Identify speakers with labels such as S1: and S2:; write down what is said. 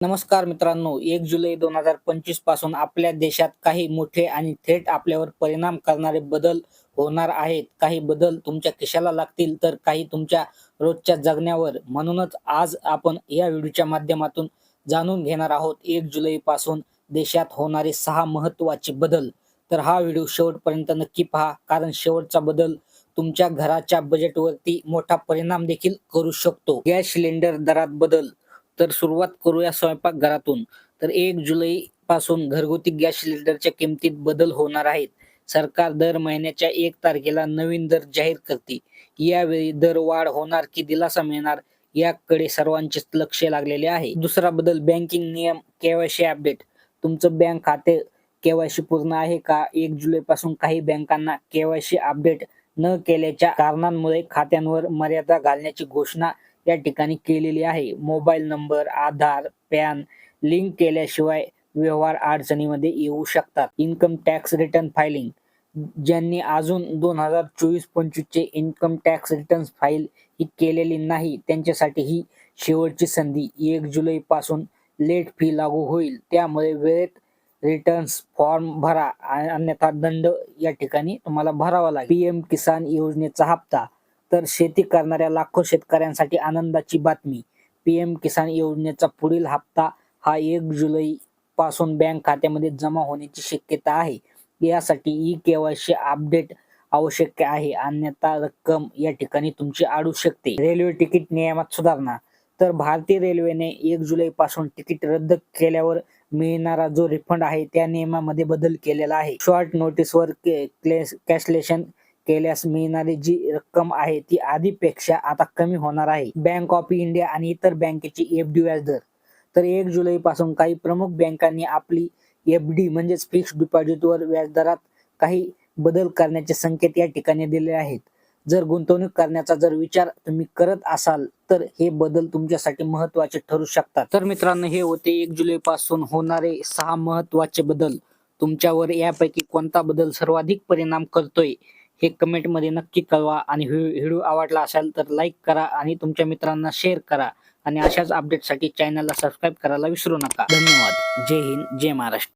S1: नमस्कार मित्रांनो एक जुलै दोन हजार पंचवीसपासून आपल्या देशात काही मोठे आणि थेट आपल्यावर परिणाम करणारे बदल होणार आहेत. काही बदल तुमच्या खिशाला लागतील तर काही तुमच्या रोजच्या जगण्यावर. म्हणूनच आज आपण या व्हिडिओच्या माध्यमातून जाणून घेणार आहोत एक जुलै पासून देशात होणारे सहा महत्त्वाचे बदल. तर हा व्हिडिओ शेवटपर्यंत नक्की पहा कारण शेवटचा बदल तुमच्या घराच्या बजेटवरती मोठा परिणाम देखील करू शकतो. गॅस सिलेंडर दरात बदल. तर सुरुवात करूया स्वयंपाकघरातून तर एक जुलै पासून घरगुती गॅस सिलेंडरच्या किमतीत बदल होणार आहेत. सरकार दर महिन्याच्या एक तारखेला नवीन दर जाहीर करते. यावेळी दर वाढ होणार की दिलासा मिळणार याकडे सर्वांचे लक्ष लागलेले आहे. दुसरा बदल बँकिंग नियम केवायसी अपडेट. तुमचं बँक खाते केवायसी पूर्ण आहे का? एक जुलै पासून काही बँकांना केवायसी अपडेट न केल्याच्या कारणांमुळे खात्यांवर मर्यादा घालण्याची घोषणा या ठिकाणी केलेली आहे. Mobile number Aadhaar PAN link केल्याशिवाय व्यवहार अडचणीमध्ये येऊ शकतात. इन्कम टॅक्स रिटर्न फायलिंग ज्यांनी अजून दोन हजार चोवीस पंचवीसचे इन्कम टॅक्स रिटर्न फाईल ही केलेली नाही त्यांच्यासाठी ही शेवटची संधी. एक जुलै पासून लेट फी लागू होईल. त्यामुळे वेळेत रिटर्न्स फॉर्म भरा. अन्यथा दंड या ठिकाणी तुम्हाला भरावा लागेल. पीएम किसान योजनेचा हप्ता तर शेती करणाऱ्या लाखो शेतकऱ्यांसाठी आनंदाची बातमी. पीएम किसान योजनेचा पुढील हप्ता हा एक जुलै पासून बँक खात्यामध्ये जमा होण्याची शक्यता आहे. यासाठी ई केवायसी अपडेट आवश्यक आहे. अन्यथा रक्कम या ठिकाणी तुमची अडू शकते. रेल्वे तिकीट नियमात सुधारणा. तर भारतीय रेल्वेने एक जुलै पासून तिकीट रद्द केल्यावर मिळणारा जो रिफंड आहे त्या नियमामध्ये बदल केलेला आहे. शॉर्ट नोटीसवर कॅशलेशन केल्यास मिळणारी जी रक्कम आहे ती आधीपेक्षा आता कमी होणार आहे. बँक ऑफ इंडिया आणि इतर बँकेची एफ डी व्याजदर तर एक जुलै पासून काही प्रमुख बँकांनी आपली एफ डी म्हणजेच फिक्स्ड डिपॉझिटवर व्याजदरात काही बदल करण्याचे संकेत या ठिकाणी दिले आहेत. जर गुंतवणूक करण्याचा जर विचार तुम्ही करत असाल तर हे बदल तुमच्यासाठी महत्त्वाचे ठरू शकतात. तर मित्रांनो हे होते एक जुलै पासून होणारे सहा महत्त्वाचे बदल. तुमच्यावर यापैकी कोणता बदल सर्वाधिक परिणाम करतोय? हे कमेंटमध्ये नक्की कळवा. आणि व्हिडिओ आवडला असेल तर लाईक करा आणि तुमच्या मित्रांना शेअर करा. आणि अशाच अपडेटसाठी चॅनलला सबस्क्राईब करायला विसरू नका. धन्यवाद. जय हिंद जय महाराष्ट्र.